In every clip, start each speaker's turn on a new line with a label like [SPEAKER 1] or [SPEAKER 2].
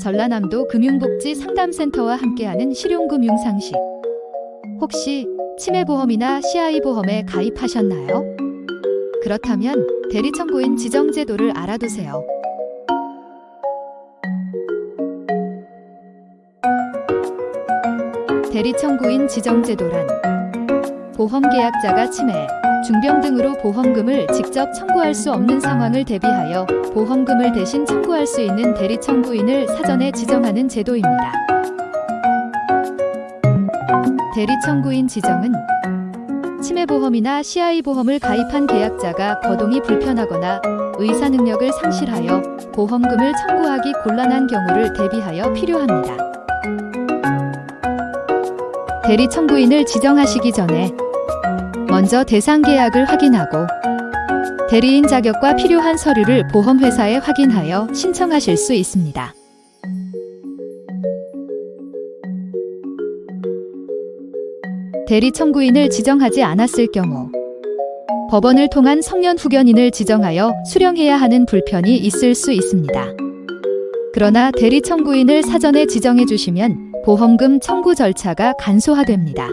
[SPEAKER 1] 전라남도 금융복지 상담센터와 함께하는 실용금융 상식. 혹시 치매보험이나 CI보험에 가입하셨나요? 그렇다면 대리청구인 지정제도를 알아두세요. 대리청구인 지정제도란 보험계약자가 치매, 중병 등으로 보험금을 직접 청구할 수 없는 상황을 대비하여 보험금을 대신 청구할 수 있는 대리 청구인을 사전에 지정하는 제도입니다. 대리 청구인 지정은 치매보험이나 CI보험을 가입한 계약자가 거동이 불편하거나 의사 능력을 상실하여 보험금을 청구하기 곤란한 경우를 대비하여 필요합니다. 대리 청구인을 지정하시기 전에 먼저 대상 계약을 확인하고 대리인 자격과 필요한 서류를 보험회사에 확인하여 신청하실 수 있습니다. 대리 청구인을 지정하지 않았을 경우 법원을 통한 성년 후견인을 지정하여 수령해야 하는 불편이 있을 수 있습니다. 그러나 대리 청구인을 사전에 지정해 주시면 보험금 청구 절차가 간소화됩니다.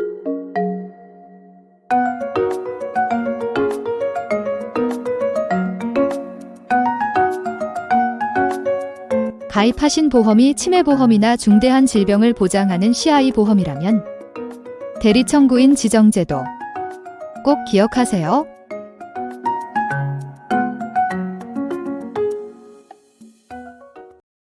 [SPEAKER 1] 가입하신 보험이 치매보험이나 중대한 질병을 보장하는 CI 보험이라면 대리청구인 지정제도 꼭 기억하세요.